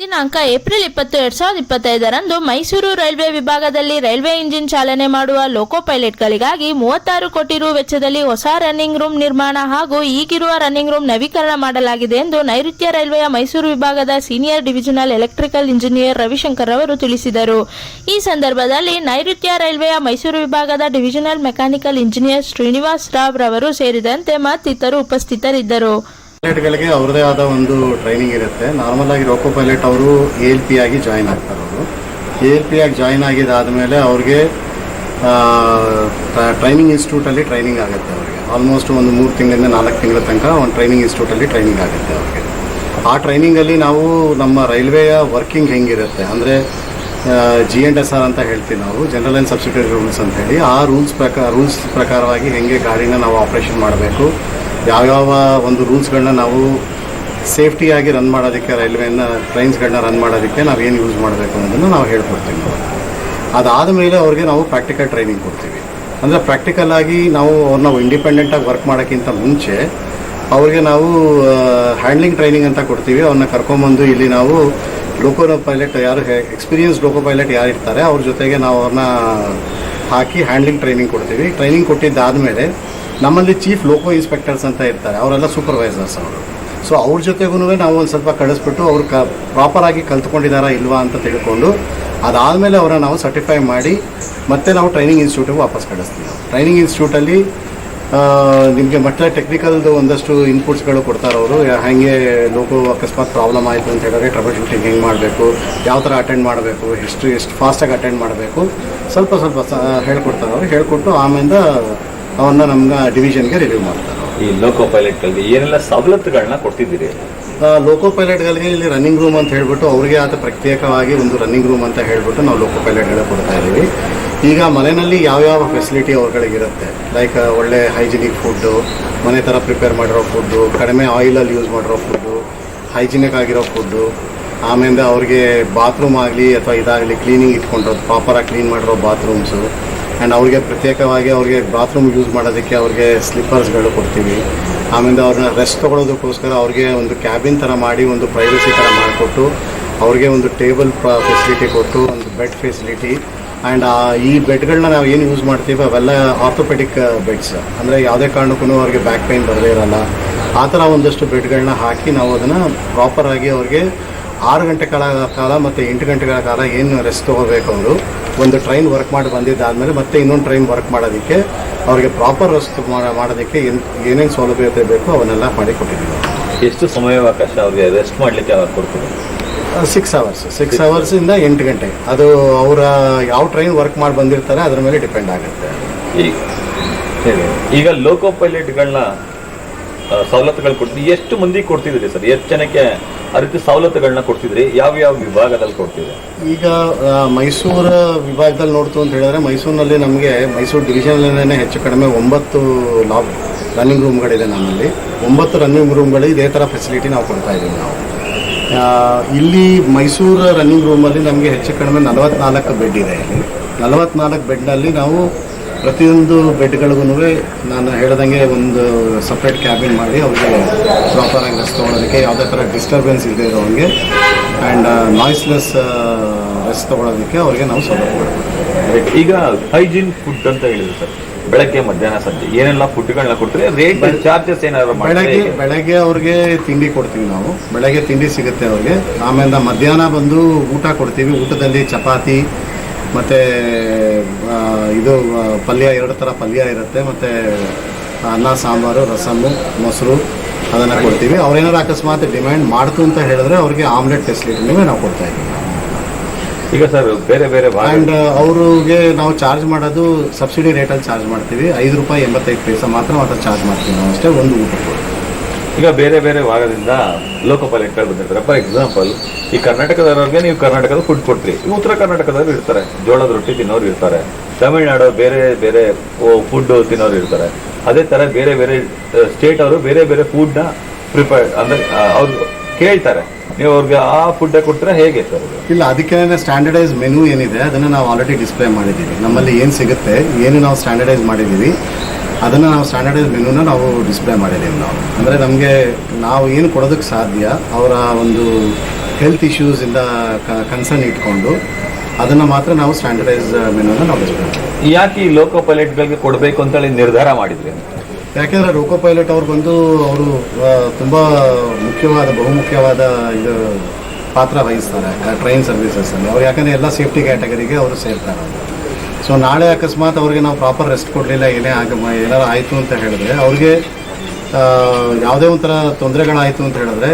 ದಿನಾಂಕ ಏಪ್ರಿಲ್ ಇಪ್ಪತ್ತು, ಎರಡ್ ಸಾವಿರದ ಇಪ್ಪತ್ತೈದರಂದು ಮೈಸೂರು ರೈಲ್ವೆ ವಿಭಾಗದಲ್ಲಿ ರೈಲ್ವೆ ಇಂಜಿನ್ ಚಾಲನೆ ಮಾಡುವ ಲೋಕೋ ಪೈಲಟ್ಗಳಿಗಾಗಿ ಮೂವತ್ತಾರು ಕೋಟಿ ರು ವೆಚ್ಚದಲ್ಲಿ ಹೊಸ ರನ್ನಿಂಗ್ ರೂಮ್ ನಿರ್ಮಾಣ ಹಾಗೂ ಈಗಿರುವ ರನ್ನಿಂಗ್ ರೂಮ್ ನವೀಕರಣ ಮಾಡಲಾಗಿದೆ ಎಂದು ನೈಋತ್ಯ ರೈಲ್ವೆಯ ಮೈಸೂರು ವಿಭಾಗದ senior divisional electrical engineer Ravishankar ಅವರು ತಿಳಿಸಿದರು. ಈ ಸಂದರ್ಭದಲ್ಲಿ ನೈಋತ್ಯ ರೈಲ್ವೆಯ ಮೈಸೂರು ವಿಭಾಗದ divisional mechanical engineer Srinivas Rao ರವರು ಸೇರಿದಂತೆ ಮತ್ತಿತರು ಉಪಸ್ಥಿತರಿದ್ದರು. ಪೈಲಟ್ಗಳಿಗೆ ಅವ್ರದೇ ಆದ ಒಂದು ಟ್ರೈನಿಂಗ್ ಇರುತ್ತೆ. ನಾರ್ಮಲ್ ಆಗಿ ರೋಕೋ ಪೈಲಟ್ ಅವರು ಎ ಎಲ್ ಪಿ ಆಗಿ ಜಾಯ್ನ್ ಆಗ್ತಾರೆ ಅವರು. ಎ ಎಲ್ ಪಿ ಆಗಿ ಜಾಯ್ನ್ ಆಗಿದ್ದಾದಮೇಲೆ ಅವ್ರಿಗೆ ಟ್ರೈನಿಂಗ್ ಇನ್ಸ್ಟಿಟ್ಯೂಟಲ್ಲಿ ಟ್ರೈನಿಂಗ್ ಆಗುತ್ತೆ ಅವ್ರಿಗೆ. ಆಲ್ಮೋಸ್ಟ್ ಒಂದು ಮೂರು ತಿಂಗಳಿಂದ ನಾಲ್ಕು ತಿಂಗಳ ತನಕ ಒಂದು ಟ್ರೈನಿಂಗ್ ಇನ್ಸ್ಟಿಟ್ಯೂಟಲ್ಲಿ ಟ್ರೈನಿಂಗ್ ಆಗುತ್ತೆ ಅವ್ರಿಗೆ. ಆ ಟ್ರೈನಿಂಗಲ್ಲಿ ನಾವು ನಮ್ಮ ರೈಲ್ವೆಯ ವರ್ಕಿಂಗ್ ಹೆಂಗಿರುತ್ತೆ? ಅಂದರೆ ಜಿ ಎನ್ ಎಸ್ ಆರ್ ಅಂತ ಹೇಳ್ತೀವಿ ನಾವು ಜನರಲ್ ಆ್ಯಂಡ್ ಸಬ್ಸಿಡರಿ ರೂಲ್ಸ್ ಅಂತ ಹೇಳಿ, ಆ ರೂಲ್ಸ್ ಪ್ರಕಾರ ರೂಲ್ಸ್ ಪ್ರಕಾರವಾಗಿ ಹೆಂಗೆ ಗಾಡಿನ ನಾವು ಆಪ್ರೇಷನ್ ಮಾಡಬೇಕು? ಯಾವ್ಯಾವ ಒಂದು ರೂಲ್ಸ್ಗಳನ್ನ ನಾವು ಸೇಫ್ಟಿಯಾಗಿ ರನ್ ಮಾಡೋದಕ್ಕೆ, ರೈಲ್ವೆನ ಟ್ರೈನ್ಸ್ಗಳನ್ನ ರನ್ ಮಾಡೋದಕ್ಕೆ ನಾವು ಏನು ಯೂಸ್ ಮಾಡಬೇಕು ಅನ್ನೋದನ್ನು ನಾವು ಹೇಳ್ಕೊಡ್ತೀವಿ. ಅದಾದ ಮೇಲೆ ಅವ್ರಿಗೆ ನಾವು ಪ್ರಾಕ್ಟಿಕಲ್ ಟ್ರೈನಿಂಗ್ ಕೊಡ್ತೀವಿ. ಅಂದರೆ ಪ್ರಾಕ್ಟಿಕಲ್ ಆಗಿ ನಾವು ಅವ್ರನ್ನ ಇಂಡಿಪೆಂಡೆಂಟಾಗಿ ವರ್ಕ್ ಮಾಡೋಕ್ಕಿಂತ ಮುಂಚೆ ಅವ್ರಿಗೆ ನಾವು ಹ್ಯಾಂಡ್ಲಿಂಗ್ ಟ್ರೈನಿಂಗ್ ಅಂತ ಕೊಡ್ತೀವಿ. ಅವ್ರನ್ನ ಕರ್ಕೊಂಬಂದು ಇಲ್ಲಿ ನಾವು ಲೋಕೋ ಪೈಲಟ್ ಯಾರು ಎಕ್ಸ್ಪೀರಿಯನ್ಸ್ ಲೋಕೋ ಪೈಲಟ್ ಯಾರು ಇರ್ತಾರೆ, ಅವ್ರ ಜೊತೆಗೆ ನಾವು ಅವ್ರನ್ನ ಹಾಕಿ ಹ್ಯಾಂಡ್ಲಿಂಗ್ ಟ್ರೈನಿಂಗ್ ಕೊಡ್ತೀವಿ. ಟ್ರೈನಿಂಗ್ ಕೊಟ್ಟಿದ್ದಾದಮೇಲೆ ನಮ್ಮಲ್ಲಿ ಚೀಫ್ ಲೋಕೋ ಇನ್ಸ್ಪೆಕ್ಟರ್ಸ್ ಅಂತ ಇರ್ತಾರೆ, ಅವರೆಲ್ಲ ಸೂಪರ್ವೈಸರ್ಸ್ ಅವರು. ಸೊ ಅವ್ರ ಜೊತೆಗೂ ನಾವು ಒಂದು ಸ್ವಲ್ಪ ಕಳಿಸ್ಬಿಟ್ಟು ಅವ್ರು ಕ ಪ್ರಾಪರಾಗಿ ಕಲ್ತ್ಕೊಂಡಿದ್ದಾರಾ ಇಲ್ವಾ ಅಂತ ತಿಳ್ಕೊಂಡು, ಅದಾದಮೇಲೆ ಅವರನ್ನ ನಾವು ಸರ್ಟಿಫೈ ಮಾಡಿ, ಮತ್ತೆ ನಾವು ಟ್ರೈನಿಂಗ್ ಇನ್ಸ್ಟಿಟ್ಯೂಟಿಗೆ ವಾಪಸ್ ಕಳಿಸ್ತೀವಿ ಟ್ರೈನಿಂಗ್ ಇನ್ಸ್ಟಿಟ್ಯೂಟಲ್ಲಿ ನಿಮಗೆ ಮಟ್ಟ ಟೆಕ್ನಿಕಲ್ದು ಒಂದಷ್ಟು ಇನ್ಪುಟ್ಸ್ಗಳು ಕೊಡ್ತಾರೆ ಅವರು. ಹಾಗೆ ಲೋಕೋ ಅಕಸ್ಮಾತ್ ಪ್ರಾಬ್ಲಮ್ ಆಯಿತು ಅಂತ ಹೇಳಿದ್ರೆ ಟ್ರಬಲ್ ಶೂಟಿಂಗ್ ಹೆಂಗೆ ಮಾಡಬೇಕು, ಯಾವ ಥರ ಅಟೆಂಡ್ ಮಾಡಬೇಕು, ಎಷ್ಟು ಎಷ್ಟು ಫಾಸ್ಟಾಗಿ ಅಟೆಂಡ್ ಮಾಡಬೇಕು, ಸ್ವಲ್ಪ ಸ್ವಲ್ಪ ಹೇಳ್ಕೊಡ್ತಾರೆ ಅವರು. ಹೇಳ್ಕೊಟ್ಟು ಆಮೇಲೆ ಅವನ್ನ ನಮ್ಗೆ ಡಿವಿಷನ್ಗೆ ರಿವ್ಯೂ ಮಾಡ್ತಾರೆ ಈ ಲೋಕೋ ಪೈಲಟ್ಗಳಿಗೆ ಏನೆಲ್ಲ ಸವಲತ್ತುಗಳನ್ನ ಕೊಡ್ತಿದ್ದೀರಿ ಲೋಕೋ ಪೈಲಟ್ಗಳಿಗೆ ಇಲ್ಲಿ ರನ್ನಿಂಗ್ ರೂಮ್ ಅಂತ ಹೇಳ್ಬಿಟ್ಟು ಅವ್ರಿಗೆ ಆದ ಪ್ರತ್ಯೇಕವಾಗಿ ಒಂದು ರನ್ನಿಂಗ್ ರೂಮ್ ಅಂತ ಹೇಳ್ಬಿಟ್ಟು ನಾವು ಲೋಕೋ ಪೈಲಟ್ಗಳೇ ಕೊಡ್ತಾ ಇದ್ದೀವಿ. ಈಗ ಮನೆಯಲ್ಲಿ ಯಾವ್ಯಾವ ಫೆಸಿಲಿಟಿ ಇರುತ್ತೆ? ಲೈಕ್ ಒಳ್ಳೆ ಹೈಜಿನಿಕ್ ಫುಡ್ಡು ಮನೆ ಥರ ಪ್ರಿಪೇರ್ ಮಾಡಿರೋ ಫುಡ್ಡು ಕಡಿಮೆ ಆಯಿಲಲ್ಲಿ ಯೂಸ್ ಮಾಡಿರೋ ಫುಡ್ಡು ಹೈಜಿನಿಕ್ ಆಗಿರೋ ಫುಡ್ಡು ಆಮೇಲೆ ಅವ್ರಿಗೆ ಬಾತ್ರೂಮ್ ಆಗಲಿ ಅಥವಾ ಇದಾಗಲಿ ಕ್ಲೀನಿಂಗ್ ಇಟ್ಕೊಂಡಿರೋದು ಪ್ರಾಪರಾಗಿ ಕ್ಲೀನ್ ಮಾಡಿರೋ ಬಾತ್ರೂಮ್ಸು ಆ್ಯಂಡ್ ಅವ್ರಿಗೆ ಪ್ರತ್ಯೇಕವಾಗಿ ಅವ್ರಿಗೆ ಬಾತ್ರೂಮ್ ಯೂಸ್ ಮಾಡೋದಕ್ಕೆ ಅವ್ರಿಗೆ ಸ್ಲಿಪ್ಪರ್ಸ್ಗಳು ಕೊಡ್ತೀವಿ. ಆಮೇಲೆ ಅವ್ರನ್ನ ರೆಸ್ಟ್ ತೊಗೊಳೋದಕ್ಕೋಸ್ಕರ ಅವ್ರಿಗೆ ಒಂದು ಕ್ಯಾಬಿನ್ ಥರ ಮಾಡಿ, ಒಂದು ಪ್ರೈವಸಿ ಥರ ಮಾಡಿಕೊಟ್ಟು ಅವ್ರಿಗೆ ಒಂದು ಟೇಬಲ್ ಫೆಸಿಲಿಟಿ ಕೊಟ್ಟು, ಒಂದು ಬೆಡ್ ಫೆಸಿಲಿಟಿ ಆ್ಯಂಡ್ ಈ ಬೆಡ್ಗಳನ್ನ ನಾವು ಏನು ಯೂಸ್ ಮಾಡ್ತೀವಿ ಅವೆಲ್ಲ ಆರ್ಥೋಪೆಡಿಕ್ ಬೆಡ್ಸ್ ಅಂದರೆ ಯಾವುದೇ ಕಾರಣಕ್ಕೂ ಅವ್ರಿಗೆ ಬ್ಯಾಕ್ ಪೈನ್ ಬರದೇ ಇರಲ್ಲ. ಆ ಥರ ಒಂದಷ್ಟು ಬೆಡ್ಗಳನ್ನ ಹಾಕಿ ನಾವು ಅದನ್ನು ಪ್ರಾಪರಾಗಿ ಅವ್ರಿಗೆ ಆರು ಗಂಟೆ ಕಾಲ ಕಾಲ ಮತ್ತು ಎಂಟು ಗಂಟೆಗಳ ಕಾಲ ಏನು ರೆಸ್ಟ್ ತೊಗೋಬೇಕು ಅವರು. ಒಂದು ಟ್ರೈನ್ ವರ್ಕ್ ಮಾಡಿ ಬಂದಿದ್ದಾದಮೇಲೆ ಮತ್ತೆ ಇನ್ನೊಂದು ಟ್ರೈನ್ ವರ್ಕ್ ಮಾಡೋದಕ್ಕೆ ಅವರಿಗೆ ಪ್ರಾಪರ್ ರೆಸ್ಟ್ ಮಾಡೋದಕ್ಕೆ ಏನು ಏನೇನು ಸೌಲಭ್ಯತೆ ಬೇಕೋ ಅವನ್ನೆಲ್ಲ ಮಾಡಿ ಕೊಟ್ಟಿದ್ದೀವಿ. ಎಷ್ಟು ಸಮಯಾವಕಾಶ ಅವ್ರಿಗೆ ರೆಸ್ಟ್ ಮಾಡಲಿಕ್ಕೆ ಅವ್ರು ಕೊಡ್ತೀವಿ ಸಿಕ್ಸ್ ಅವರ್ಸ್ ಸಿಕ್ಸ್ ಅವರ್ಸಿಂದ ಎಂಟು ಗಂಟೆ. ಅದು ಅವರ ಯಾವ ಟ್ರೈನ್ ವರ್ಕ್ ಮಾಡಿ ಬಂದಿರ್ತಾರೆ ಅದ್ರ ಮೇಲೆ ಡಿಪೆಂಡ್ ಆಗುತ್ತೆ. ಈಗ ಈಗ ಲೋಕೋ ಪೈಲಟ್ಗಳನ್ನ ಸವಲತ್ತುಗಳು ಕೊಡ್ತೀವಿ ಎಷ್ಟು ಮಂದಿಗೆ ಕೊಡ್ತಿದ್ರಿ ಸರ್? ಎಷ್ಟು ಜನಕ್ಕೆ ಆ ರೀತಿ ಸವಲತ್ತುಗಳನ್ನ ಕೊಡ್ತಿದ್ರಿ? ಯಾವ ಯಾವ ವಿಭಾಗದಲ್ಲಿ ಕೊಡ್ತಿದ್ರಿ? ಈಗ ಮೈಸೂರು ವಿಭಾಗದಲ್ಲಿ ನೋಡ್ತು ಅಂತ ಹೇಳಿದ್ರೆ ಮೈಸೂರಿನಲ್ಲಿ ನಮಗೆ ಮೈಸೂರು ಡಿವಿಷನಲ್ಲೇ ಹೆಚ್ಚು ಕಡಿಮೆ ಒಂಬತ್ತು ಲಾಬ್ ರನ್ನಿಂಗ್ ರೂಮ್ಗಳಿದೆ ನಮ್ಮಲ್ಲಿ. ಒಂಬತ್ತು ರನ್ನಿಂಗ್ ರೂಮ್ಗಳು ಇದೇ ಥರ ಫೆಸಿಲಿಟಿ ನಾವು ಕೊಡ್ತಾ ಇದ್ದೀವಿ ನಾವು. ಇಲ್ಲಿ ಮೈಸೂರು ರನ್ನಿಂಗ್ ರೂಮಲ್ಲಿ ನಮಗೆ ಹೆಚ್ಚು ಕಡಿಮೆ ನಲವತ್ನಾಲ್ಕು ಬೆಡ್ ಇದೆ ಇಲ್ಲಿ. ನಲವತ್ನಾಲ್ಕು ಬೆಡ್ನಲ್ಲಿ ನಾವು ಪ್ರತಿಯೊಂದು ಬೆಡ್ಗಳಿಗೂ ನಾನು ಹೇಳ್ದಂಗೆ ಒಂದು ಸಪ್ರೇಟ್ ಕ್ಯಾಬಿನ್ ಮಾಡಿ ಅವ್ರಿಗೆ ಪ್ರಾಪರಾಗಿ ರೆಸ್ಟ್ ತೊಗೊಳೋದಕ್ಕೆ ಯಾವುದೇ ಥರ ಡಿಸ್ಟರ್ಬೆನ್ಸ್ ಇಲ್ಲದೆ ಇರೋ ಹಂಗೆ ಆ್ಯಂಡ್ ನಾಯ್ಸ್ಲೆಸ್ ರೆಸ್ಟ್ ತೊಗೊಳೋದಕ್ಕೆ ಅವ್ರಿಗೆ ನಾವು ಸೌಲಭ್ಯ ಕೊಡ್ತೀವಿ. ಈಗ ಹೈಜೀನ್ ಫುಡ್ ಅಂತ ಹೇಳಿದ್ರು ಸರ್. ಬೆಳಗ್ಗೆ ಮಧ್ಯಾಹ್ನ ಸಂಜೆ ಏನೆಲ್ಲ ಫುಡ್ಗಳನ್ನ ಕೊಡ್ತೀರಿ? ರೇಟ್ ಚಾರ್ಜಸ್ ಏನಾದ್ರು ಬೆಳಗ್ಗೆ ಬೆಳಗ್ಗೆ ಅವ್ರಿಗೆ ತಿಂಡಿ ಕೊಡ್ತೀವಿ ನಾವು. ಬೆಳಗ್ಗೆ ತಿಂಡಿ ಸಿಗುತ್ತೆ ಅವ್ರಿಗೆ. ಆಮೇಲೆ ಮಧ್ಯಾಹ್ನ ಬಂದು ಊಟ ಕೊಡ್ತೀವಿ. ಊಟದಲ್ಲಿ ಚಪಾತಿ ಮತ್ತು ಇದು ಪಲ್ಯ ಎರಡು ಥರ ಪಲ್ಯ ಇರುತ್ತೆ. ಮತ್ತು ಅನ್ನ ಸಾಂಬಾರು ರಸಮ್ಮು ಮೊಸರು ಅದನ್ನು ಕೊಡ್ತೀವಿ. ಅವ್ರೇನಾದ್ರು ಅಕಸ್ಮಾತ್ ಡಿಮ್ಯಾಂಡ್ ಮಾಡ್ತು ಅಂತ ಹೇಳಿದ್ರೆ ಅವ್ರಿಗೆ ಆಮ್ಲೆಟ್ ಫೆಸಿಲಿಟಿನೂ ನಾವು ಕೊಡ್ತಾ ಇದ್ದೀವಿ. ಈಗ ಸರ್ ಬೇರೆ ಬೇರೆ ಆ್ಯಂಡ್ ಅವ್ರಿಗೆ ನಾವು ಚಾರ್ಜ್ ಮಾಡೋದು ಸಬ್ಸಿಡಿ ರೇಟಲ್ಲಿ ಚಾರ್ಜ್ ಮಾಡ್ತೀವಿ. ಐದು ರೂಪಾಯಿ ಎಂಬತ್ತೈದು ಪೈಸೆ ಮಾತ್ರ ಮಾತ್ರ ಚಾರ್ಜ್ ಮಾಡ್ತೀವಿ ನಾವು ಅಷ್ಟೇ ಒಂದು ಊಟಕ್ಕೆ. ಈಗ ಬೇರೆ ಬೇರೆ ಭಾಗದಿಂದ ಲೋಕಪಾಲ ಇಟ್ಕೊಂಡು ಬಂದಿರ್ತಾರೆ. ಫಾರ್ ಎಕ್ಸಾಂಪಲ್ ಈ ಕರ್ನಾಟಕದವ್ರಿಗೆ ನೀವು ಕರ್ನಾಟಕದ ಫುಡ್ ಕೊಡ್ತೀರಿ ಈ ಉತ್ತರ ಕರ್ನಾಟಕದವ್ರು ಇರ್ತಾರೆ. ಜೋಳದ ರೊಟ್ಟಿ ತಿನ್ನೋರು ಇರ್ತಾರೆ. ತಮಿಳ್ನಾಡು ಬೇರೆ ಬೇರೆ ಫುಡ್ ತಿನ್ನೋರು ಇರ್ತಾರೆ. ಅದೇ ಥರ ಬೇರೆ ಬೇರೆ ಸ್ಟೇಟ್ ಅವರು ಬೇರೆ ಬೇರೆ ಫುಡ್ನ ಪ್ರಿಪೇರ್ ಅಂದ್ರೆ ಅವ್ರು ಕೇಳ್ತಾರೆ. ನೀವು ಅವ್ರಿಗೆ ಆ ಫುಡ್ ಕೊಟ್ಟರೆ ಹೇಗೆ ಸರ್ ಇಲ್ಲ ಅದಕ್ಕೆ ಸ್ಟ್ಯಾಂಡರ್ಡೈಸ್ ಮೆನು ಏನಿದೆ, ಅದನ್ನು ನಾವು ಆಲ್ರೆಡಿ ಡಿಸ್ಪ್ಲೇ ಮಾಡಿದ್ದೀವಿ. ನಮ್ಮಲ್ಲಿ ಏನು ಸಿಗುತ್ತೆ, ಏನು ನಾವು ಸ್ಟ್ಯಾಂಡರ್ಡೈಸ್ ಮಾಡಿದ್ದೀವಿ. ಅದನ್ನು ನಾವು ಸ್ಟ್ಯಾಂಡರ್ಡೈಸ್ ಮೆನುನ ನಾವು ಡಿಸ್ಪ್ಲೇ ಮಾಡಿದ್ದೀವಿ ನಾವು. ಅಂದರೆ ನಮಗೆ ನಾವು ಏನು ಕೊಡೋದಕ್ಕೆ ಸಾಧ್ಯ ಅವರ ಒಂದು ಹೆಲ್ತ್ ಇಶ್ಯೂಸಿಂದ ಕನ್ಸರ್ನ್ ಇಟ್ಕೊಂಡು ಅದನ್ನು ಮಾತ್ರ ನಾವು ಸ್ಟ್ಯಾಂಡರ್ಡೈಸ್ ಮೆನುನ ನಾವು ಡಿಸ್ಪ್ಲೇ ಮಾಡ್ತೀವಿ. ಯಾಕೆ ಈ ಲೋಕೋ ಪೈಲಟ್ಗಳಿಗೆ ಕೊಡಬೇಕು ಅಂತೇಳಿ ನಿರ್ಧಾರ ಮಾಡಿದ್ರಿ? ಯಾಕೆಂದರೆ ಲೋಕೋ ಪೈಲಟ್ ಅವ್ರು ಬಂದು ಅವರು ತುಂಬ ಮುಖ್ಯವಾದ ಬಹುಮುಖ್ಯವಾದ ಇದು ಪಾತ್ರ ವಹಿಸ್ತಾರೆ ಟ್ರೈನ್ ಸರ್ವಿಸಸ್ಸಲ್ಲಿ ಅವ್ರು ಯಾಕಂದರೆ ಎಲ್ಲ ಸೇಫ್ಟಿ ಕ್ಯಾಟಗರಿಗೆ ಅವರು ಸೇರ್ತಾರೆ ಸೊ ನಾಳೆ ಅಕಸ್ಮಾತ್ ಅವ್ರಿಗೆ ನಾವು ಪ್ರಾಪರ್ ರೆಸ್ಟ್ ಕೊಡಲಿಲ್ಲ, ಏನೇ ಆಗ ಏನಾರು ಆಯಿತು ಅಂತ ಹೇಳಿದ್ರೆ, ಅವ್ರಿಗೆ ಯಾವುದೇ ಒಂಥರ ತೊಂದರೆಗಳಾಯಿತು ಅಂತ ಹೇಳಿದ್ರೆ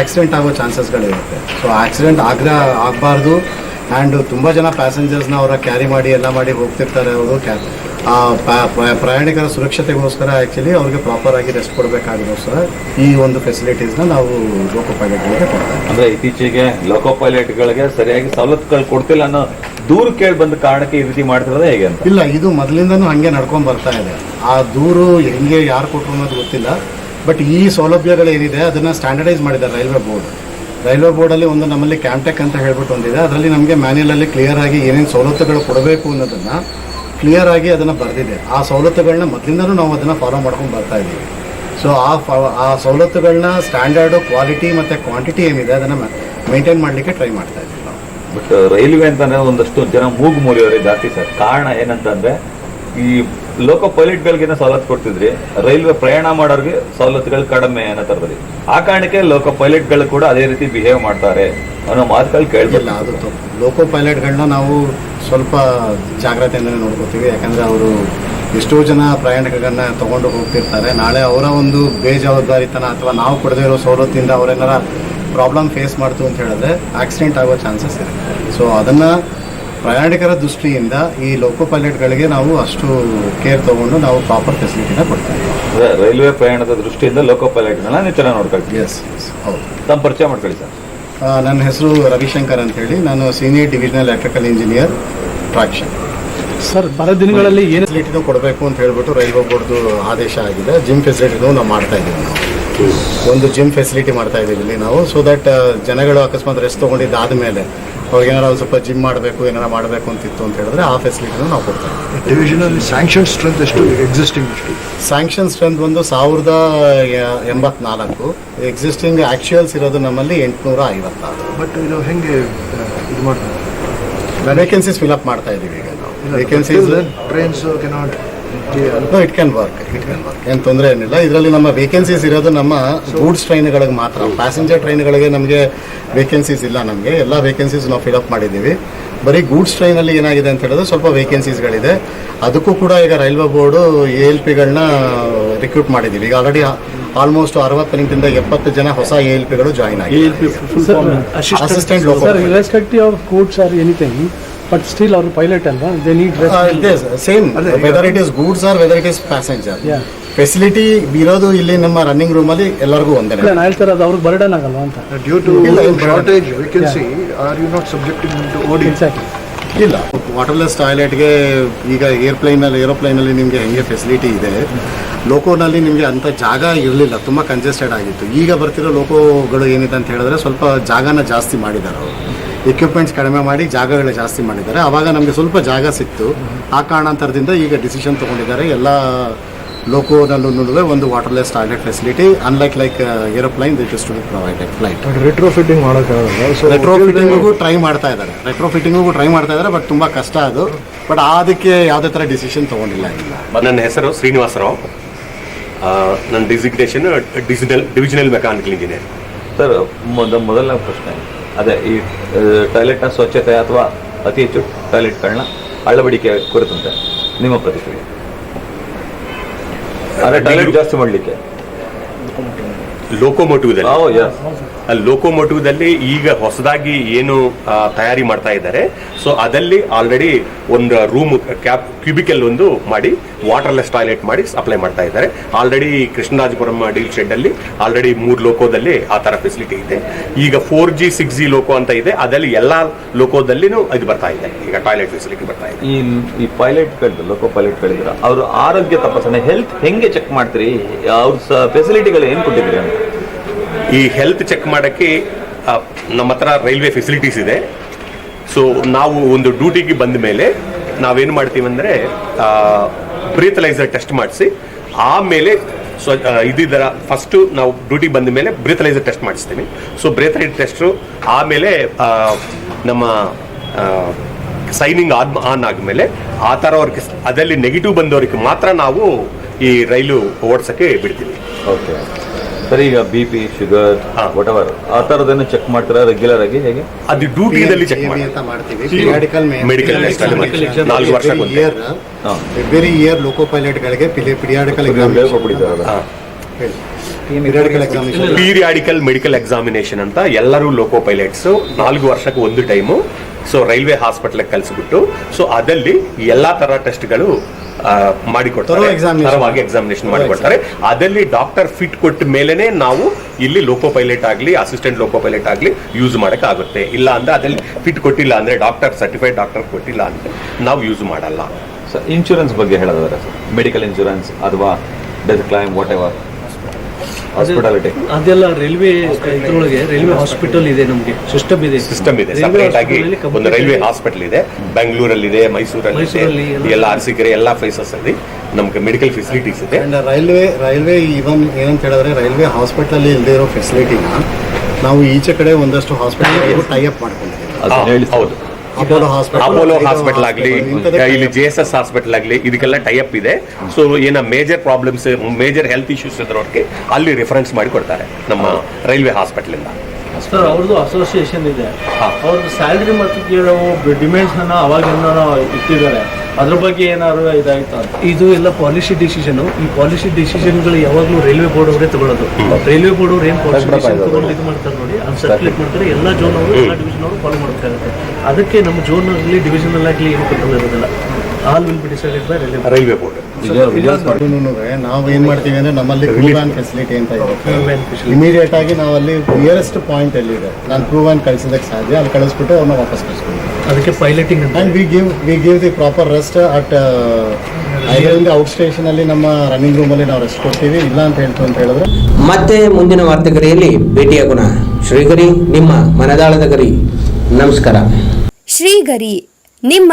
ಆಕ್ಸಿಡೆಂಟ್ ಆಗೋ ಚಾನ್ಸಸ್ಗಳಿರುತ್ತೆ ಸೊ ಆಕ್ಸಿಡೆಂಟ್ ಆಗ್ರ ಆಗಬಾರ್ದು. ಆ್ಯಂಡ್ ತುಂಬ ಜನ ಪ್ಯಾಸೆಂಜರ್ಸ್ನ ಅವರ ಕ್ಯಾರಿ ಮಾಡಿ, ಎಲ್ಲ ಮಾಡಿ ಹೋಗ್ತಿರ್ತಾರೆ ಅವರು. ಕ್ಯಾ ಪ್ರಯಾಣಿಕರ ಸುರಕ್ಷತೆಗೋಸ್ಕರ ಆ್ಯಕ್ಚುಲಿ ಅವ್ರಿಗೆ ಪ್ರಾಪರ್ ಆಗಿ ರೆಸ್ಟ್ ಕೊಡಬೇಕಾಗಿರೋಸ್ಕರ ಈ ಒಂದು ಫೆಸಿಲಿಟೀಸ್ನ ನಾವು ಲೋಕೋ ಪೈಲಟ್ಗಳಿಗೆ ಕೊಡ್ತೇವೆ. ಅಂದರೆ ಇತ್ತೀಚೆಗೆ ಲೋಕೋ ಪೈಲಟ್ಗಳಿಗೆ ಸರಿಯಾಗಿ ಸವಲತ್ತುಗಳು ಕೊಡ್ತಿಲ್ಲ ಅನ್ನೋ ದೂರು ಕೇಳಿ ಬಂದ ಕಾರಣಕ್ಕೆ ಈ ರೀತಿ ಮಾಡ್ತಿರೋದು ಹೇಗೆ ಇಲ್ಲ, ಇದು ಮೊದಲಿಂದನೂ ಹಾಗೆ ನಡ್ಕೊಂಡು ಬರ್ತಾ ಇದೆ. ಆ ದೂರು ಹೆಂಗೆ ಯಾರು ಕೊಟ್ಟರು ಅನ್ನೋದು ಗೊತ್ತಿಲ್ಲ. ಬಟ್ ಈ ಸೌಲಭ್ಯಗಳೇನಿದೆ, ಅದನ್ನು ಸ್ಟ್ಯಾಂಡರ್ಡೈಸ್ ಮಾಡಿದ್ದಾರೆ ರೈಲ್ವೆ ಬೋರ್ಡ್. ರೈಲ್ವೆ ಬೋರ್ಡಲ್ಲಿ ಒಂದು ನಮ್ಮಲ್ಲಿ ಕ್ಯಾಂಟೆಕ್ ಅಂತ ಹೇಳ್ಬಿಟ್ಟು ಒಂದಿದೆ. ಅದರಲ್ಲಿ ನಮಗೆ ಮ್ಯಾನ್ಯಲಲ್ಲಿ ಕ್ಲಿಯರ್ ಆಗಿ ಏನೇನು ಸವಲತ್ತುಗಳು ಕೊಡಬೇಕು ಅನ್ನೋದನ್ನು ಕ್ಲಿಯರ್ ಆಗಿ ಅದನ್ನು ಬರೆದಿದೆ. ಆ ಸವಲತ್ತುಗಳನ್ನ ಮೊದಲಿಂದನೂ ನಾವು ಅದನ್ನು ಫಾಲೋ ಮಾಡ್ಕೊಂಡು ಬರ್ತಾ ಇದ್ದೀವಿ ಸೊ ಆ ಆ ಸವಲತ್ತುಗಳನ್ನ ಸ್ಟ್ಯಾಂಡರ್ಡು ಕ್ವಾಲಿಟಿ ಮತ್ತು ಕ್ವಾಂಟಿಟಿ ಏನಿದೆ, ಅದನ್ನು ಮೇಂಟೈನ್ ಮಾಡಲಿಕ್ಕೆ ಟ್ರೈ ಮಾಡ್ತಾ ಇದ್ದೀವಿ ಬಟ್ ರೈಲ್ವೆ ಅಂತಂದ್ರೆ ಒಂದಷ್ಟು ಜನ ಮೂಗು ಮುರಿಯೋರೆ ಜಾಸ್ತಿ ಸರ್. ಕಾರಣ ಏನಂತಂದ್ರೆ, ಈ ಲೋಕೋ ಪೈಲಟ್ಗಳಿಗೇನೋ ಸವಲತ್ತು ಕೊಡ್ತಿದ್ರಿ, ರೈಲ್ವೆ ಪ್ರಯಾಣ ಮಾಡೋರಿಗೆ ಸವಲತ್ತುಗಳು ಕಡಿಮೆ ಅನ್ನೋ ತರದಲ್ಲಿ ಆ ಕಾರಣಕ್ಕೆ ಲೋಕೋ ಪೈಲಟ್ಗಳು ಕೂಡ ಅದೇ ರೀತಿ ಬಿಹೇವ್ ಮಾಡ್ತಾರೆ ಅನ್ನೋ ಮಾತುಗಳು ಇಲ್ಲ ಕೇಳ್ಬಲ್ಲ ಅದು ಲೋಕೋ ಪೈಲಟ್ಗಳನ್ನ ನಾವು ಸ್ವಲ್ಪ ಜಾಗ್ರತೆಯಿಂದ ನೋಡ್ಕೋತೀವಿ. ಯಾಕಂದ್ರೆ ಅವರು ಎಷ್ಟೋ ಜನ ಪ್ರಯಾಣಿಕರನ್ನ ತಗೊಂಡು ಹೋಗ್ತಿರ್ತಾರೆ. ನಾಳೆ ಅವರ ಒಂದು ಬೇಜವಾಬ್ದಾರಿತನ ಅಥವಾ ನಾವು ಕೊಡದೇ ಇರೋ ಸವಲತ್ತಿಂದ ಅವರೇನಾರ ಪ್ರಾಬ್ಲಮ್ ಫೇಸ್ ಮಾಡ್ತು ಅಂತ ಹೇಳಿದ್ರೆ ಆಕ್ಸಿಡೆಂಟ್ ಆಗೋ ಚಾನ್ಸಸ್ ಇದೆ. ಸೊ ಅದನ್ನು ಪ್ರಯಾಣಿಕರ ದೃಷ್ಟಿಯಿಂದ ಈ ಲೋಕೋ ಪೈಲಟ್ಗಳಿಗೆ ನಾವು ಅಷ್ಟು ಕೇರ್ ತಗೊಂಡು ನಾವು ಪ್ರಾಪರ್ ಫೆಸಿಲಿಟಿನ ಕೊಡ್ತೀವಿ. ರೈಲ್ವೆ ಪ್ರಯಾಣದ ದೃಷ್ಟಿಯಿಂದ ಲೋಕೋ ಪೈಲಟ್ಗಳನ್ನ ನೀವು ಚೆನ್ನಾಗಿ ನೋಡ್ಕೊಳ್ತೀವಿ ಎಸ್ ಎಸ್ ಹೌದು. ತಮ್ಮ ಪರಿಚಯ ಮಾಡ್ಕೊಳ್ಳಿ ಸರ್. ನನ್ನ ಹೆಸರು ರವಿಶಂಕರ್ ಅಂತೇಳಿ ನಾನು senior divisional electrical engineer traction sir ಬರೋ ದಿನಗಳಲ್ಲಿ ಏನು ಫೆಸಿಲಿಟಿನೂ ಕೊಡಬೇಕು ಅಂತ ಹೇಳ್ಬಿಟ್ಟು ರೈಲ್ವೆ ಬೋರ್ಡ್ದು ಆದೇಶ ಆಗಿದೆ. ಜಿಮ್ ಫೆಸಿಲಿಟಿನೂ ನಾವು ಮಾಡ್ತಾ ಇದ್ದೀವಿ ನಾವು. ಒಂದು ಜಿಮ್ ಫೆಸಿಲಿಟಿ ಮಾಡ್ತಾ ಇದ್ದೀವಿ ಇಲ್ಲಿ ನಾವು. ಸೊ ದಟ್ ಜನಗಳು ಅಕಸ್ಮಾತ್ ರೆಸ್ಟ್ ತೊಗೊಂಡಿದ್ದಾದ ಮೇಲೆ ಅವ್ರಿಗೆ ಏನಾರ ಒಂದು ಸ್ವಲ್ಪ ಜಿಮ್ ಮಾಡಬೇಕು ಏನಾರ ಮಾಡಬೇಕು ಅಂತಿತ್ತು ಅಂತ ಹೇಳಿದ್ರೆ ಆ ಫೆಸಿಲಿಟಿನ ನಾವು ಕೊಡ್ತೀವಿ ಇದ್ದೀವಿ. ಡಿವಿಷನ್ ಅಲ್ಲಿ ಸ್ಯಾಂಕ್ಷನ್ ಸ್ಟ್ರೆಂತ್ ಎಷ್ಟು? ಎಕ್ಸಿಸ್ಟಿಂಗ್ ಎಷ್ಟು? ಸ್ಯಾಂಕ್ಷನ್ ಸ್ಟ್ರೆಂತ್ ಒಂದು ಸಾವಿರದ ಎಂಬತ್ನಾಲ್ಕು. ಎಕ್ಸಿಸ್ಟಿಂಗ್ ಆ್ಯಕ್ಚುಯಲ್ಸ್ ಇರೋದು ನಮ್ಮಲ್ಲಿ ಎಂಟುನೂರ ಐವತ್ತಾರು. ಬಟ್ ಇದು ಹೆಂಗೆ ಇದು ಮಾಡ್ತೀವಿ ವೇಕೆನ್ಸೀಸ್ ಅಪ್ ಮಾಡ್ತಾ ಇದ್ದೀವಿ ಈಗ ನಾವು. Vacancies trains cannot no it can work it can work ಏನು ತೊಂದರೆ ಏನಿಲ್ಲ. ಇದರಲ್ಲಿ ನಮ್ಮ ವೇಕೆನ್ಸೀಸ್ ಇರೋದು ನಮ್ಮ ಗೂಡ್ಸ್ ಟ್ರೈನ್ಗಳಿಗೆ ಮಾತ್ರ. ಪ್ಯಾಸೆಂಜರ್ ಟ್ರೈನ್ಗಳಿಗೆ ನಮಗೆ ವೇಕೆನ್ಸೀಸ್ ಇಲ್ಲ ನಮಗೆ. ಎಲ್ಲ ವೇಕೆನ್ಸೀಸ್ ನಾವು ಫಿಲಪ್ ಮಾಡಿದ್ದೀವಿ. ಬರೀ ಗೂಡ್ಸ್ ಟ್ರೈನಲ್ಲಿ ಏನಾಗಿದೆ ಅಂತ ಹೇಳಿದ್ರೆ ಸ್ವಲ್ಪ ವೇಕೆನ್ಸೀಸ್ಗಳಿದೆ ಅದಕ್ಕೂ ಕೂಡ ಈಗ ರೈಲ್ವೆ ಬೋರ್ಡು ಎ ಎಲ್ ಪಿಗಳನ್ನ ರಿಕ್ರೂಟ್ ಮಾಡಿದ್ದೀವಿ. ಈಗ ಆಲ್ರೆಡಿ ಆಲ್ಮೋಸ್ಟ್ ಅರವತ್ತೆಂಟಿಂದ ಎಪ್ಪತ್ತು ಜನ ಹೊಸ ಎ ಎಲ್ ಪಿಗಳು ಜಾಯಿನ್ ಆಗಿದೆ ಅಸಿಸ್ಟೆಂಟ್ ಬಟ್ ಸ್ಟಿಲ್ ಅವರು ಪೈಲಟ್ ಅಲ್ವಾ they need same whether it is goods or whether it is passenger. Facility ಇರೋದು ಇಲ್ಲಿ ನಮ್ಮ ರನ್ನಿಂಗ್ ರೂಮಲ್ಲಿ ಎಲ್ಲರಿಗೂ ಒಂದೇ ನಾನು ಹೇಳ್ತಾರೆ ಅದು ಅವ್ರಿಗೆ ಬರ್ಡನ್ ಆಗಲ್ಲ ಅಂತ. Due to shortage vacancy are you are you not subjecting them to OD? Exactly ಇಲ್ಲ. ವಾಟರ್ಲೆಸ್ ಟಾಯ್ಲೆಟ್ಗೆ ಈಗ ಏರ್ಪ್ಲೈನಲ್ಲಿ ಏರೋಪ್ಲೈನಲ್ಲಿ ನಿಮಗೆ ಹೆಂಗೆ ಫೆಸಿಲಿಟಿ ಇದೆ ಲೋಕೋನಲ್ಲಿ ನಿಮಗೆ ಅಂಥ ಜಾಗ ಇರಲಿಲ್ಲ ತುಂಬ ಕಂಜೆಸ್ಟೆಡ್ ಆಗಿತ್ತು. ಈಗ ಬರ್ತಿರೋ ಲೋಕೋಗಳು ಏನಿದೆ ಅಂತ ಹೇಳಿದ್ರೆ ಸ್ವಲ್ಪ ಜಾಗನ ಜಾಸ್ತಿ ಮಾಡಿದ್ದಾರೆ ಅವರು. ಎಕ್ವಿಪ್ಮೆಂಟ್ಸ್ ಕಡಿಮೆ ಮಾಡಿ ಜಾಗಗಳು ಜಾಸ್ತಿ ಮಾಡಿದ್ದಾರೆ. ಆವಾಗ ನಮಗೆ ಸ್ವಲ್ಪ ಜಾಗ ಸಿಕ್ತು. ಆ ಕಾರಣಾಂತರದಿಂದ ಈಗ ಡಿಸಿಷನ್ ತೊಗೊಂಡಿದ್ದಾರೆ. ಎಲ್ಲ ಲೋಕೋನಲ್ಲೂ ಒಂದು waterless toilet facility unlike like aeroplane that is to be provided flight retro ಮಾಡೋಕ್ಕಾಗಲ್ಲ ಸೊ ರೆಟ್ರೋ ಟ್ರೈ ಮಾಡ್ತಾ ಇದ್ದಾರೆ. ರೆಟ್ರೋ ಟ್ರೈ ಮಾಡ್ತಾ ಇದ್ದಾರೆ ಬಟ್ ತುಂಬ ಕಷ್ಟ ಅದು. ಬಟ್ ಅದಕ್ಕೆ ಯಾವುದೇ ಥರ ಡಿಸಿಷನ್ ತೊಗೊಂಡಿಲ್ಲ ನನ್ನ ಹೆಸರು ಶ್ರೀನಿವಾಸರಾವ್. ಆ, ನನ್ನ designation divisional divisional mechanical engineer sir ಮೊದಲ ಮೊದಲನೇ ಪ್ರಶ್ನೆ. ಅದೇ ಈ ಟಾಯ್ಲೆಟ್ನ ಸ್ವಚ್ಛತೆ ಅಥವಾ ಅತಿ ಹೆಚ್ಚು ಟಾಯ್ಲೆಟ್ಗಳನ್ನ ಅಳವಡಿಕೆ ಕುರಿತಂತೆ ನಿಮ್ಮ ಪ್ರತಿಕ್ರಿಯೆ. ಅದೇ ಟಾಯ್ಲೆಟ್ ಜಾಸ್ತಿ ಮಾಡಲಿಕ್ಕೆ. ಲೋಕೋಮೋಟಿವ್ ಲೋಕೋಮೋಟಿವ್ದಲ್ಲಿ ಈಗ ಹೊಸದಾಗಿ ಏನು ತಯಾರಿ ಮಾಡ್ತಾ ಇದ್ದಾರೆ. ಸೊ ಅದಲ್ಲಿ ಆಲ್ರೆಡಿ ಒಂದು ರೂಮ್ ಕ್ಯಾಪ್ ಕ್ಯೂಬಿಕಲ್ ಒಂದು ಮಾಡಿ ವಾಟರ್ಲೆಸ್ ಟಾಯ್ಲೆಟ್ ಮಾಡಿ ಅಪ್ಲೈ ಮಾಡ್ತಾ ಇದ್ದಾರೆ. ಆಲ್ರೆಡಿ ಕೃಷ್ಣರಾಜಪುರಂ ಡೀಲ್ ಶೆಡ್ ಅಲ್ಲಿ ಆಲ್ರೆಡಿ ಮೂರು ಲೋಕೋದಲ್ಲಿ ಆ ತರ ಫೆಸಿಲಿಟಿ ಇದೆ. ಈಗ four G six G loco ಅಂತ ಇದೆ. ಅದಲ್ಲಿ ಎಲ್ಲಾ ಲೋಕೋದಲ್ಲಿನೂ ಇದು ಬರ್ತಾ ಇದೆ. ಈಗ ಟಾಯ್ಲೆಟ್ ಫೆಸಿಲಿಟಿ ಬರ್ತಾ ಇದೆ. ಈ ಈ ಕಳೆದ ಲೋಕೋ ಪೈಲಟ್ಗಳಿದ್ರ ಅವರು ಆರೋಗ್ಯ ತಪಾಸಣೆ ಹೆಲ್ತ್ ಹೆಂಗೆ ಚೆಕ್ ಮಾಡ್ತೀರಿ? ಅವ್ರ ಫೆಸಿಲಿಟಿಗಳು ಏನು ಕೊಟ್ಟಿದ್ದೀರಿ ಅಂತ? ಈ ಹೆಲ್ತ್ ಚೆಕ್ ಮಾಡೋಕ್ಕೆ ನಮ್ಮ ಹತ್ರ ರೈಲ್ವೆ ಫೆಸಿಲಿಟೀಸ್ ಇದೆ. ಸೊ ನಾವು ಒಂದು ಡ್ಯೂಟಿಗೆ ಬಂದ ಮೇಲೆ ನಾವೇನು ಮಾಡ್ತೀವಿ ಅಂದರೆ ಬ್ರೀತಲೈಸರ್ ಟೆಸ್ಟ್ ಮಾಡಿಸಿ, ಆಮೇಲೆ ಸ್ವ ಇದರ ಫಸ್ಟು ನಾವು ಡ್ಯೂಟಿಗೆ ಬಂದ ಮೇಲೆ ಬ್ರೀತಲೈಸರ್ ಟೆಸ್ಟ್ ಮಾಡಿಸ್ತೀವಿ. ಸೊ ಬ್ರೀತಲೈಸರ್ ಟೆಸ್ಟು ಆಮೇಲೆ ನಮ್ಮ ಸೈನಿಂಗ್ ಆನ್ ಆನ್ ಆದಮೇಲೆ ಆ ಥರ ಅವ್ರಿಗೆ ಅದರಲ್ಲಿ ನೆಗೆಟಿವ್ ಬಂದವರಿಗೆ ಮಾತ್ರ ನಾವು ಈ ರೈಲು ಓಡಿಸೋಕ್ಕೆ ಬಿಡ್ತೀವಿ. ಓಕೆ ಸರ್ ಈಗ ಬಿ ಪಿ ಶುಗರ್ ಹಾ. ವಾಟ್ ಎವರ್ ಆ ತರದನ್ನ ಚೆಕ್ ಮಾಡ್ತೀರಾ ರೆಗ್ಯುಲರ್ ಆಗಿ ಹೇಗೆ? ಅದು ಡ್ಯೂಟಿಯಲ್ಲಿ ಚೆಕ್ ಮಾಡಿ ಅಂತ ಮಾಡ್ತೀವಿ. Periodical Medical. ನಾಲ್ಕು ವರ್ಷಕ್ಕೆ ಒಂದೇ. ಇಯರ್ ಹಾ. ಎವ್ರಿ ಇಯರ್ ಲೋಕೋ ಪೈಲಟ್ ಗಳಿಗೆ periodical examination periodical medical examination ಅಂತ ಎಲ್ಲರೂ ಲೋಕೋ ಪೈಲಟ್ಸ್ ನಾಲ್ಕು ವರ್ಷಕ್ಕೆ ಒಂದು ಟೈಮು ಸೊ ರೈಲ್ವೆ ಹಾಸ್ಪಿಟಲ್ ಕಲಿಸ್ಬಿಟ್ಟು ಸೊ ಅದಲ್ಲಿ ಎಲ್ಲಾ ತರ ಟೆಸ್ಟ್ಗಳು ಮಾಡಿಕೊಡ್ತಾರೆ. ತರವಾಗಿ ಎಕ್ಸಾಮಿನೇಷನ್ ಮಾಡಿಕೊಡ್ತಾರೆ. ಅದಲ್ಲಿ ಡಾಕ್ಟರ್ ಫಿಟ್ ಕೊಟ್ಟ ಮೇಲೆನೆ ನಾವು ಇಲ್ಲಿ ಲೋಕೋ ಪೈಲಟ್ ಆಗಲಿ ಅಸಿಸ್ಟೆಂಟ್ ಲೋಕೋ ಪೈಲಟ್ ಆಗಲಿ ಯೂಸ್ ಮಾಡಕ್ ಆಗುತ್ತೆ. ಇಲ್ಲ ಅಂದ್ರೆ ಅದಲ್ಲಿ ಫಿಟ್ ಕೊಟ್ಟಿಲ್ಲ ಅಂದ್ರೆ ಡಾಕ್ಟರ್ ಸರ್ಟಿಫೈಡ್ ಡಾಕ್ಟರ್ ಕೊಟ್ಟಿಲ್ಲ ಅಂದ್ರೆ ನಾವು ಯೂಸ್ ಮಾಡಲ್ಲ. ಸರ್ ಇನ್ಶೂರೆನ್ಸ್ ಬಗ್ಗೆ ಹೇಳೋದಾದ್ರೆ ಸರ್ ಮೆಡಿಕಲ್ ಇನ್ಶೂರೆನ್ಸ್ ಅಥವಾ death claim whatever hospitality ಅದೆಲ್ಲ ರೈಲ್ವೆ ಇದ್ರೊಳಗೆ ರೈಲ್ವೆ ಹಾಸ್ಪಿಟಲ್ ಇದೆ ನಮಗೆ. ಸಿಸ್ಟಮ್ ಇದೆ. ಸಿಸ್ಟಮ್ ಇದೆ. ರೈಲ್ವೆ ಸಪರೇಟ್ ಆಗಿ ಒಂದು ರೈಲ್ವೆ ಹಾಸ್ಪಿಟಲ್ ಇದೆ. ಬೆಂಗಳೂರಲ್ಲಿ ಇದೆ. ಮೈಸೂರಲ್ಲಿ ಇದೆ ಎಲ್ಲ- ಅರಸೀಕೆರೆ ಎಲ್ಲ ಪ್ಲೇಸಸ್ ಅಲ್ಲಿ ನಮ್ಗೆ ಮೆಡಿಕಲ್ ಫೆಸಿಲಿಟೀಸ್ ಇದೆ. ರೈಲ್ವೆ ರೈಲ್ವೆ ಇವನ್ ಏನಂತ ಹೇಳಿದ್ರೆ ರೈಲ್ವೆ ಹಾಸ್ಪಿಟಲ್ ಇಲ್ಲದೆ ಇರೋ ಫೆಸಿಲಿಟಿನ ನಾವು ಈಚೆ ಕಡೆ ಒಂದಷ್ಟು ಹಾಸ್ಪಿಟಲ್ ಟೈ ಅಪ್ ಮಾಡ್ಕೊಂಡಿದ್ದೀವಿ. ಹೌದು. ಅಪೋಲೋ ಹಾಸ್ಪಿಟಲ್ ಅಪೋಲೋ ಹಾಸ್ಪಿಟಲ್ ಆಗಲಿ ಇಲ್ಲಿ ಜೆ ಎಸ್ ಎಸ್ ಹಾಸ್ಪಿಟಲ್ ಆಗಲಿ ಇದಕ್ಕೆಲ್ಲ ಟೈಅಪ್ ಇದೆ. ಸೊ ಏನ major problems major health issues ಇದ್ರವ್ರಿಗೆ ಅಲ್ಲಿ ರೆಫರೆನ್ಸ್ ಮಾಡಿ ಕೊಡ್ತಾರೆ ನಮ್ಮ ರೈಲ್ವೆ ಹಾಸ್ಪಿಟಲ್ ಇಂದ. ಸರ್ ಅವ್ರದ್ದು ಅಸೋಸಿಯೇಷನ್ ಇದೆ. ಅವ್ರದ್ದು ಸ್ಯಾಲ್ರಿ ಮತ್ತು ಕೇಳೋ ಡಿಮ್ಯಾಂಡ್ಸ್ ಅನ್ನ ಅವಾಗಿಂದ ಇಟ್ಟಿದ್ದಾರೆ. ಅದ್ರ ಬಗ್ಗೆ ಏನಾದ್ರು ಇದಾಯ್ತು? ಅಂತ ಇದು ಎಲ್ಲ ಪಾಲಿಸಿ ಡಿಸಿಷನ್ ಈ ಪಾಲಿಸಿ ಡಿಸಿಷನ್ಗಳು ಯಾವಾಗಲೂ ರೈಲ್ವೆ ಬೋರ್ಡ್ ಅವರೇ ತಗೊಳ್ಳೋದು. ರೈಲ್ವೆ ಬೋರ್ಡ್ ಅವ್ರು ಏನು ಪಾಲಿಸಿ ತಗೊಂಡು ಇದು ಮಾಡ್ತಾರೆ ನೋಡಿ ಅದು ಸರ್ಕ್ಯುಲೇಟ್ ಮಾಡ್ತಾರೆ ಎಲ್ಲ ಜೋನ್ ಅವರು ಎಲ್ಲ ಡಿವಿಷನ್ ಅವರು ಫಾಲೋ ಮಾಡ್ತಾ ಇರುತ್ತೆ ಅದಕ್ಕೆ ನಮ್ಮ ಜೋನ್ ಆಗಲಿ ಡಿವಿಷನ್ ಆಗಲಿ ಏನು ಕಂಟ್ರೋಲ್ ಇರೋದಿಲ್ಲ. All will be decided by railway railway board ವಿಜಯ ನಾವು ಏನ್ ಮಾಡ್ತೀವಿ ಅಂದ್ರೆ ನಮ್ಮಲ್ಲಿ ಪ್ರೂವನ್ ಫೆಸಿಲಿಟಿ ಅಂತ ಇದೆ. ಇಮಿಡಿಯೇಟ್ ಆಗಿ ನಾವು ಅಲ್ಲಿ ನಿಯರೆಸ್ಟ್ ಪಾಯಿಂಟ್ ಎಲ್ಲಿದೆ ನಾನು ಪ್ರೂವ್ ಅನ್ ಕಳ್ಸೋದಕ್ಕೆ ಸಾಧ್ಯ. ಅಲ್ಲಿ ಕಳಿಸ್ಬಿಟ್ಟು ಅವ್ರನ್ನ ವಾಪಸ್ ಕಳಿಸ್ಕೊಂಡು ಅದಕ್ಕೆ ಪೈಲಟಿಂಗ್ ಅಂತ and we give we give the proper rest at ಐದರಿಂದ ಔಟ್ ಸ್ಟೇಷನ್ ಅಲ್ಲಿ ನಮ್ಮ ರನ್ನಿಂಗ್ ರೂಮ್ ಅಲ್ಲಿ ನಾವು ರೆಸ್ಟ್ ಕೊಡ್ತೀವಿ. ಇಲ್ಲ ಅಂತ ಹೇಳ್ತು ಅಂತ ಹೇಳಿದ್ರೆ. ಮತ್ತೆ ಮುಂದಿನ ವಾರ್ತೆಗರಿಯಲ್ಲಿ ಭೇಟಿಯಾಗೋಣ ಶ್ರೀಗರಿ ನಿಮ್ಮ ಮನದಾಳದ ಗರಿ. ನಮಸ್ಕಾರ. ಶ್ರೀಗರಿ ನಿಮ್ಮ